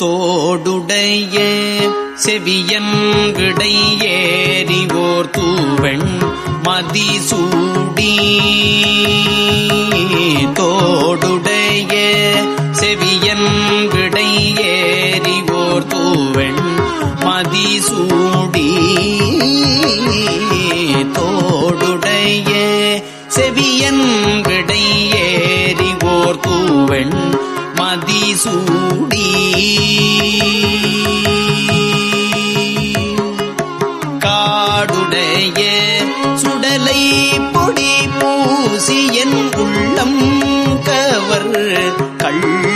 தோடுடைய செவியன் விடை ஏறிவோர் தூவெண் மதிசூடி. தோடுடைய செவியன் விடை ஏறிவோர் தூவெண் மதிசூடி. தோடுடைய செவியன் விடை ஏறிவோர் தூவெண் சூடி. காடுடைய சுடலை பொடி பூசி என் உள்ளம் கவர். கள்வன்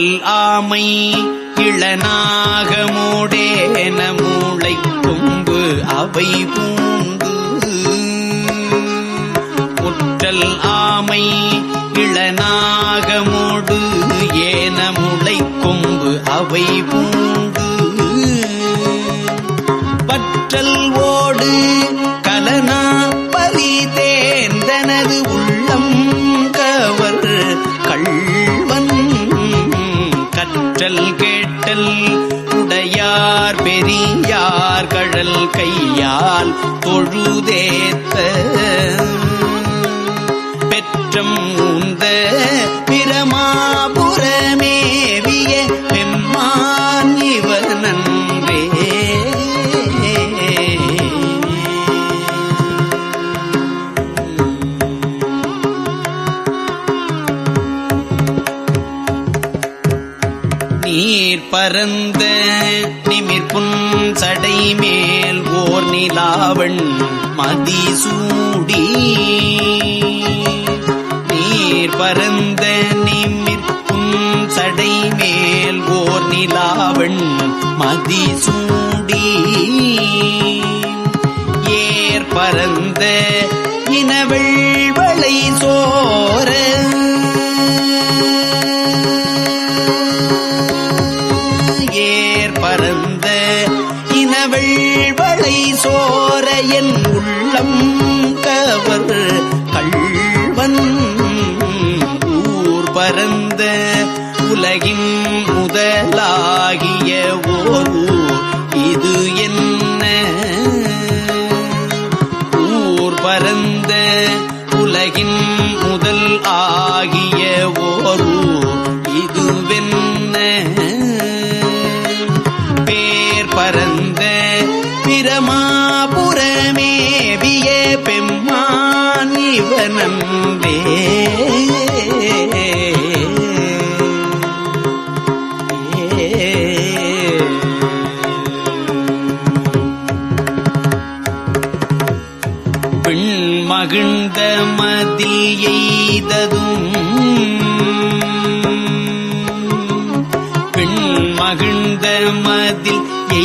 முற்றல் ஆமை இளநாகமோடேன மூளை கொம்பு அவை பூந்து குற்றல் ஆமை இளநாகமோடு ஏன முளை கொம்பு அவை பூந்து பற்றல் ஓடு கலனா பலி தேர்ந்தனது உள்ளம். கற்றல் கேட்டல் உடையார் பெரியார் கழல் கையால் தொழுதேத்த பெற்றம் உந்த பரந்த நிமிர்புன் சடை மேல் ஓர் நிலாவண் மதிசூடி. நீர் பரந்த நிமிர்புன் சடை மேல் ஓர் நிலாவண் மதிசூடி. ஏர் பரந்த இனவள் வளை சோர இனவெள்வளை சோர என் உள்ளம் கவர். கள்வன் ஊர் பரந்த உலகின் முதலாகிய ஓர் இது என்ன? ஊர் பரந்த உலகின்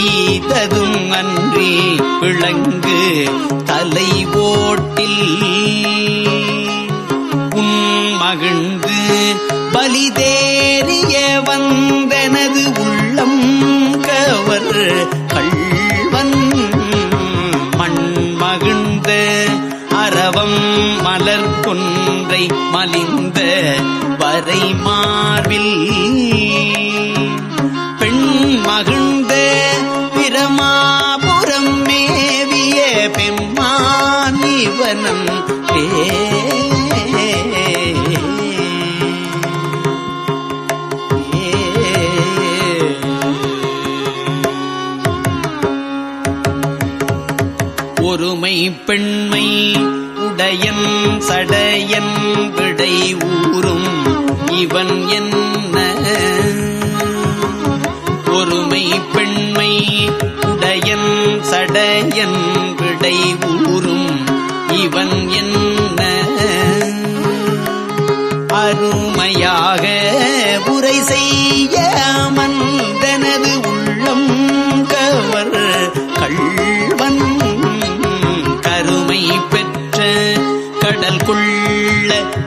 மதில் அன்றி விளங்கு தலை ஓட்டில். உன் மகிழ்ந்து பலிதேறிய வந்தனது உள்ளம் கவர் கள்வன். மண் மகிழ்ந்த அரவம் மலர் கொன்றை மலிந்த வரை மார்பில். பெண் மகிழ்ந்த ஒருமை பெண்மை உடையன் சடையன் விடை ஊறும் இவன் என்ன? பொறுமை பெண்மை உடையன் சடையன் விடை ஊறும் இவன் என்ன? அருமையாக உரை செய்ய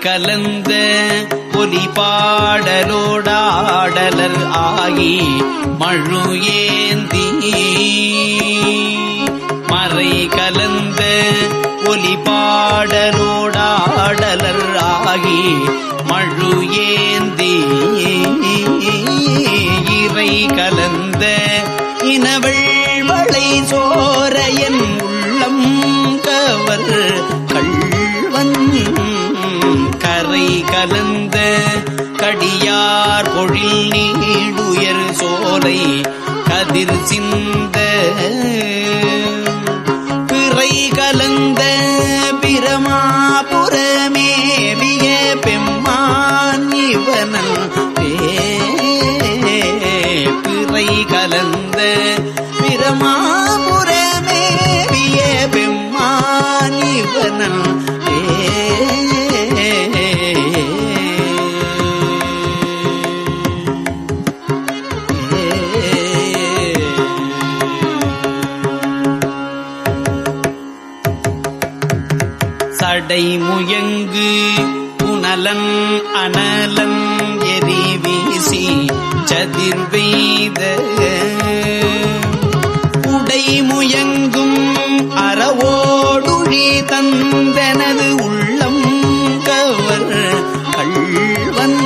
கலந்த ஒலிபாடலோடாடலர் ஆகி மழு ஏந்தி மறை கலந்த ஒலிபாடலோடாடலர் ஆகி மழு ஏ கடியார் பொழில் நீடுயர் சோலை கதிர் சிந்த பிறை கலந்த பிரமாபுரமேவிய பெம்மான் இவனன் பிறை கலந்த பிரமா சடை முயங்கு புனலன் அனலன் எரி வீசி சதிர் பெய்த. உடை முயங்கும் அறவோடுழி தந்தனது உள்ளம் கவர் கள்வன்.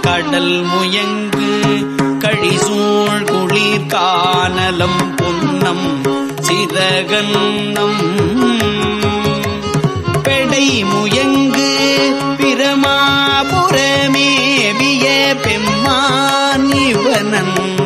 கடல் முயங்கு கழிசூழ் குளிர் காணலம் பொன்னம் சிறகன்னம் பெடை முயங்கு பிரமாபுரமேவிய பெம்மான் இவனன்.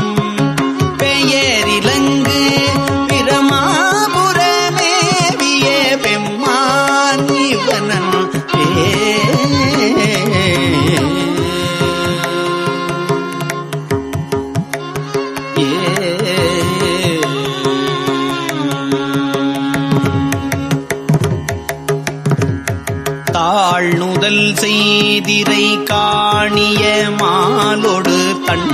வாழ்நுதல் செய்திரை காணிய மாலொடு தன்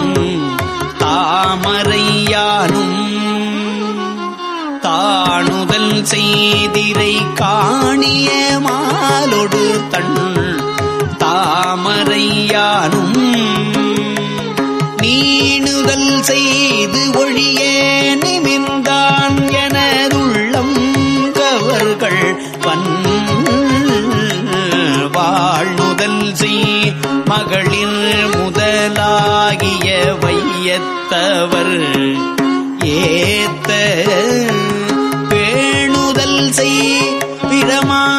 தாமரையானும் தாணுதல் செய்திரை காணிய மாலொடு தன் தாமரையானும் நீணுதல் செய்து ஒழிய நிமிர்ந்தான் எனதுள்ளம் கவர்கள் வன் செய் மகளிர் முதலாகிய வையத்தவர். ஏத்த பேணுதல் செய் பிரமா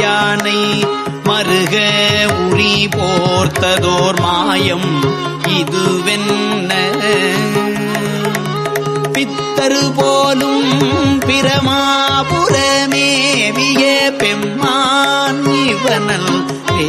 யானை மருக உரி போர்த்ததோர் மாயம் இதுவென்ன? பித்தரு போலும் பிரமாபுரமேவிய பெம்மான் இவனல் ஏ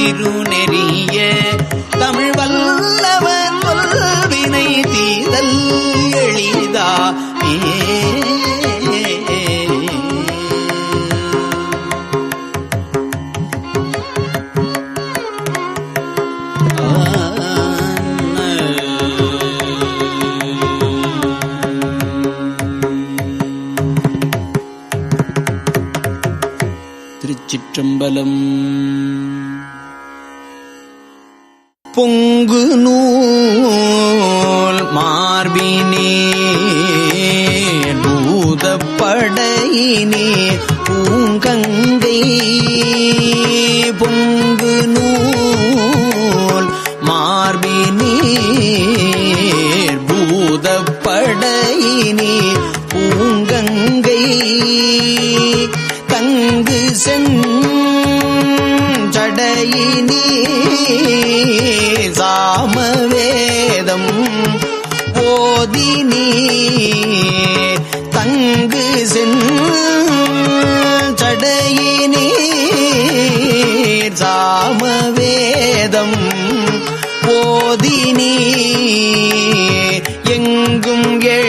திருநெறிய நீ பூங்கங்க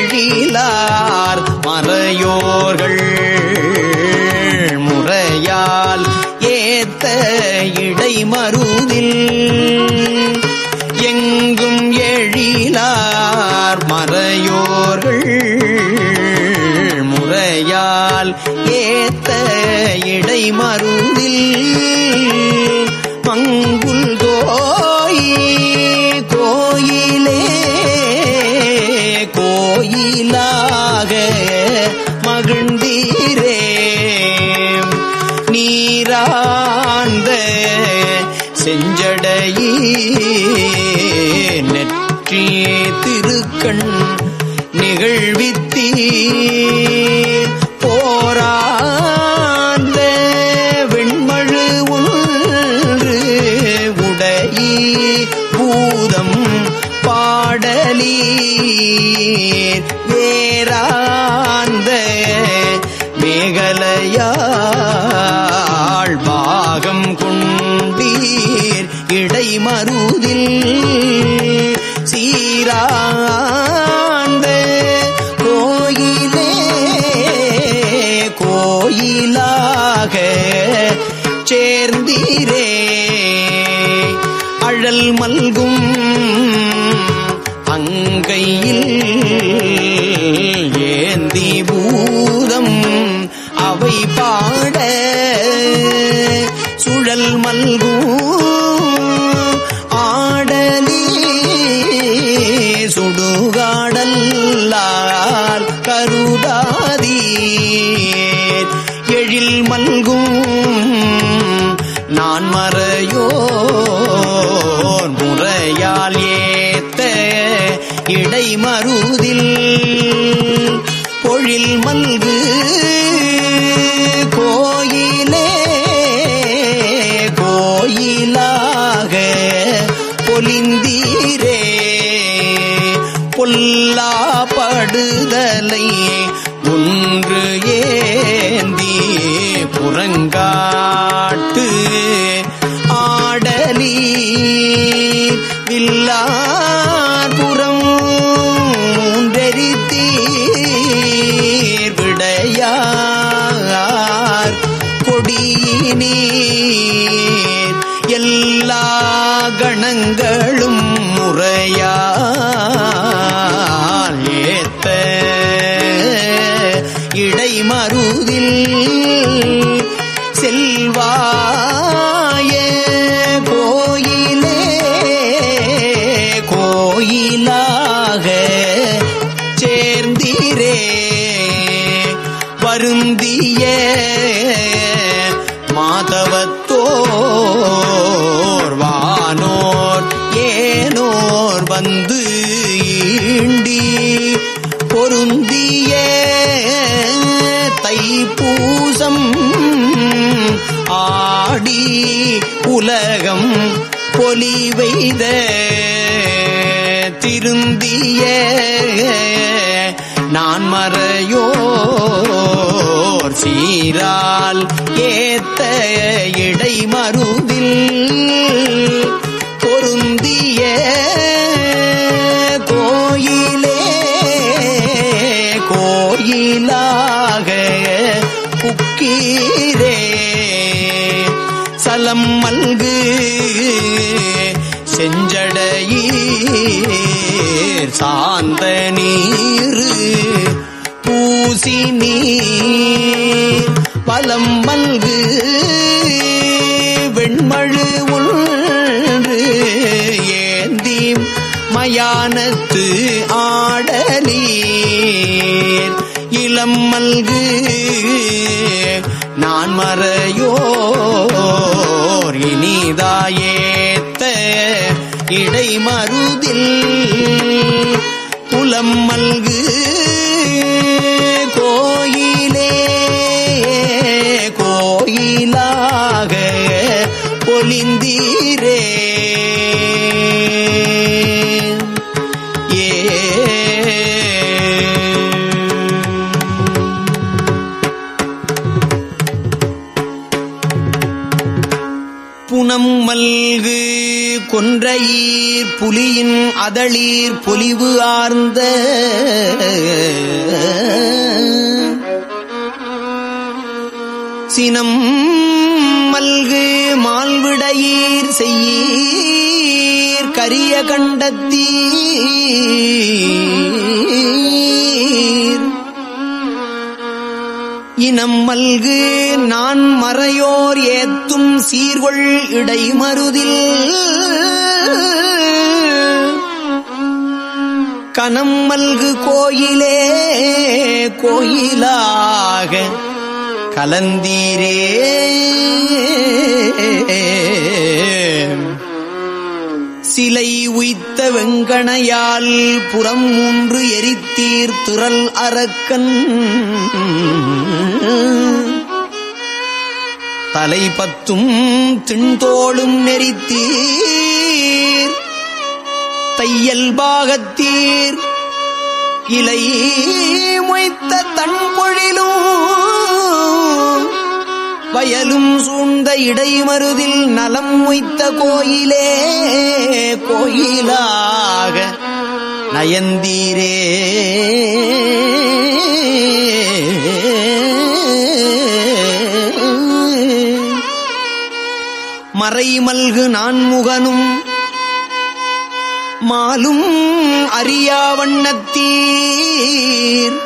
எழிலார் மறையோர்கள். முறையால் ஏத்த இடை மருதில் எங்கும் எழிலார் மறையோர்கள். முறையால் ஏத்த இடை மருதில் மங்குல் நெற்றி திருக்கண் நிகழ்வித்தீ அழல் அங்கையில் ஏந்தி பூதம் அவை பாட சுழல் மல்கும் இடைமருதில் பொழில் மல்கு கோயிலே கோயிலாக பொலிந்தீரே. பொல்லாப்படுதலை ஒன்று ஏந்தி புறங்காட்டு. ஆடலி வில்லாபுரம் உலகம் பொலி வைத திருந்திய நான் மறையோர் சீரால் ஏத்த இடை மருதில் சாந்த நீர் பூசி நீர் பலம் மல்கு வெண்மழு ஒன்று ஏந்தி மயானத்து ஆடலீர். இளம் மல்கு நான் மறையோர். இனிதாயேத்த இடைமருதில் புலம் மல்கு கொன்றையீர் புலியின் அதளீர் பொலிவு ஆர்ந்த சினம் மல்கு மால்விடையீர் செய்யீர் கரிய கண்டத்தீர். இனம் மல்கு நான் மறையோர் ஏத்தும் சீர்கொள் இடைமருதில் கனம் மல்கு கோயிலே கோயிலாக கலந்தீரே. சிலை உய்த்த வெங்கணையால் புறம் மூன்று எரித்தீர் துரல் அரக்கன். தலை பத்தும் திண்தோளும் நெறித்தீர் தையல் பாகத்தீர் இலை மொய்த்த தன்பொழிலும் வயலும் சூழ்ந்த இடைமருதில் நலம் மொய்த்த கோயிலே கோயிலாக நயந்தீரே. மறைமல்கு நான்முகனும் மாலும் அறியாவண்ணத்தீர்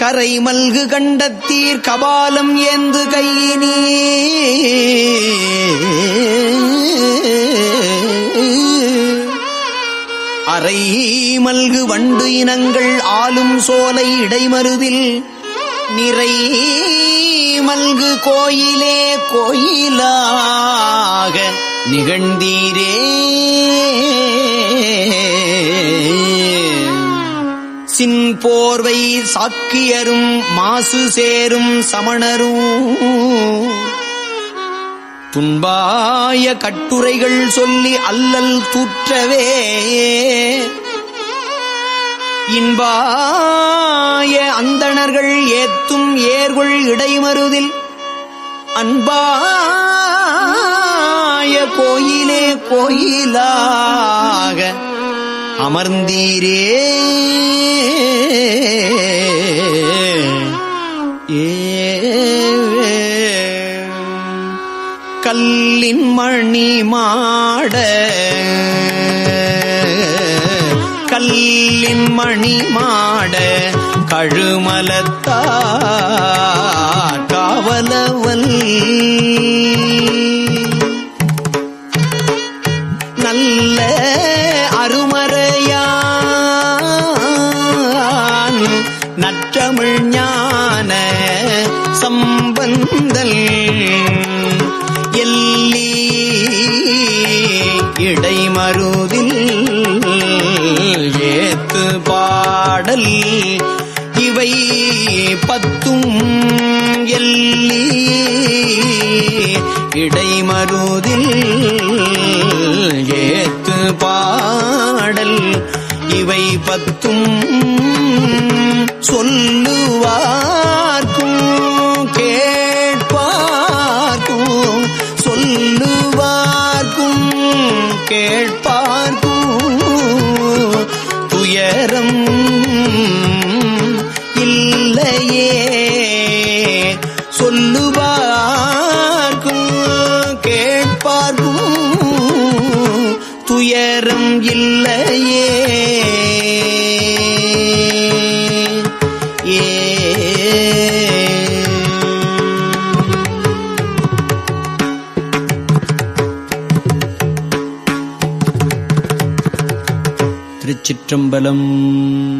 கரை மல்கு கண்டத்தீர் கபாலம் ஏந்து கையினீ அறை மல்கு வண்டு இனங்கள் ஆளும் சோலை இடைமருதில் நிறை மல்கு கோயிலே கோயிலாக நிகழ்ந்தீரே. சின்போர்வை சாக்கியரும் மாசு சேரும் சமணரும் துன்பாய கட்டுரைகள் சொல்லி அல்லல் தூற்றவே. இன்பாய அந்தணர்கள் ஏத்தும் ஏர்கொள் இடைமருதில் அன்பா அன்பாய கோயிலே கோயிலாக அமர்ந்தீரே. ஏ கல்லின் மணி மாட கல்லின் மணி மாட கழுமலத்தா காவலவல். இவை பத்தும் எல்லி இடைமருதில் ஏத்து பாடல். இவை பத்தும் சொல்லுவார். இல்லையே. ஏ. திருச்சிற்றம்பலம்.